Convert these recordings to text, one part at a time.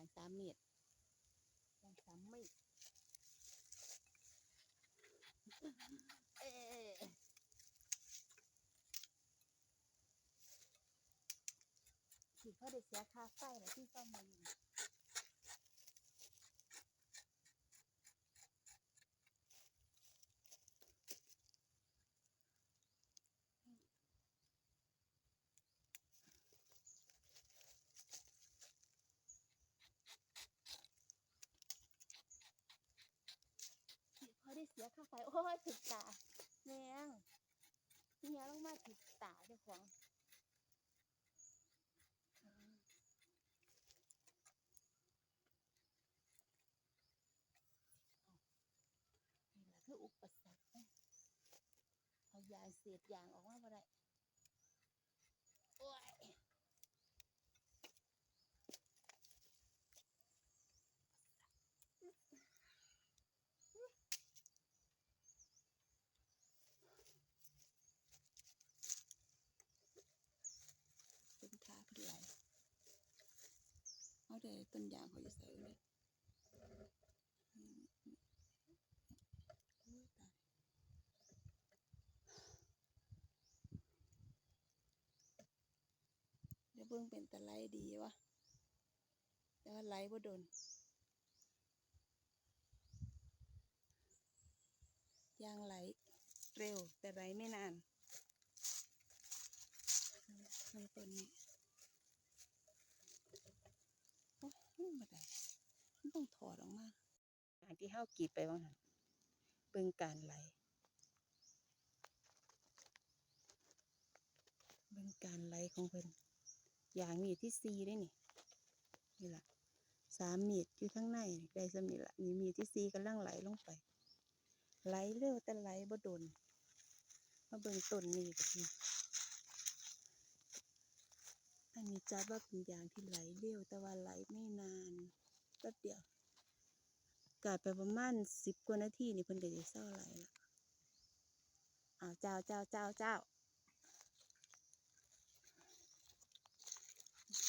อย่างสามเมตรอย่างสามเมตรเอ๊ะที่เขาได้เสียค่าไฟแล้วที่ต้องมาอยู่ เขาได้าไฟโอ้ยถึกตาแมงเฮียลงมาถึกตาเจ้าของนี่แหละคืออุปสรรคเอายางเศษยางออกมาบ่ได้โอ้ยเป็นทาเพื่ออะไรเอา แต่ต้นยางเขาจะใส่เลยอือเดี๋ยวเบิ่งเป็นตะไลดีวะแต่ว่าไลบ่โดนยางไหลเร็วแต่ไหลไม่นานในต้นนี้ มาได้มันต้องถอดออกมาอย่างที่เฮากรีดไปบ้างหันเบิ่งการไหลเบิ่งการไหลของเพิ่นอย่างมีดที่สี่ได้นี่นี่แหละสามมีดอยู่ข้างในได้สำนี่ละนี่มีดที่สี่กำลังไหลลงไป ไหลเร็วแต่ไหลบ่โดนมาเบิ่งต้นนี้ก็ทีอันนี้จัดว่าเป็นอย่างที่ไหลเร็วแต่ว่าไหลไม่นาน แป๊บเดียวกาดไปประมาณสิบกว่านาทีนี่เพิ่นก็จะเศร้าไหลละอ้าวเจ้าเจ้าเจ้าเจ้า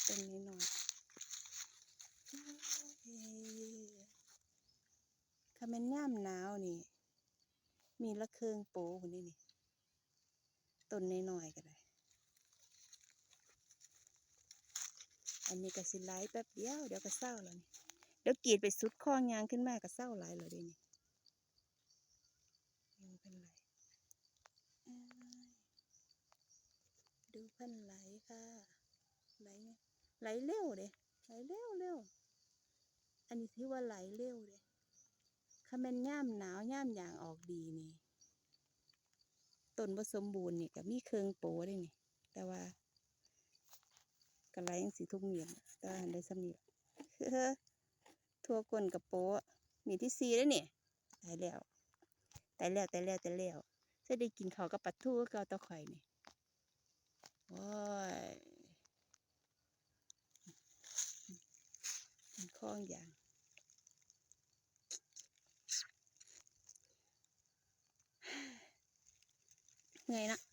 เป็นนิดหน่อยเฮ้คาแมนย่ามหนาวนี่ มีละเครื่องโป้คนนี้นี่ต้นน้อยๆก็ได้ อันนี้ก็สิไลแป๊บเดียว เดี๋ยวก็เศร้าแล้วนี่ เดี๋ยวกรีดไปสุดคองยางขึ้นมากก็เศร้าไหลแล้วเดี๋ยวนี่ยังเป็นไหลดูเพันไหลค่ะ ไหลไงไหลเร็วเด้ไหลเร็วเร็วอันนี้ถือว่าไหลเร็วเด้ถ้าแม่นย่ามหนาวย่ามอย่างออกดีนี่ต้นผสมบูรณ์นี่ก็มีเครื่องโปได้นี่ แต่ว่าก็ไหลจังสีทุกเมียนแต่ว่าหันได้สำเนีย ทั่วก้นกับโปะมีที่ซีได้วนี่ตายแล้วตายแล้วตายแล้วตายแล้วจะได้กินเขากับปลาทูก็เอาตะไคร่นี่โอ้ยเป็นข้องอย่างเหนื่อยนะ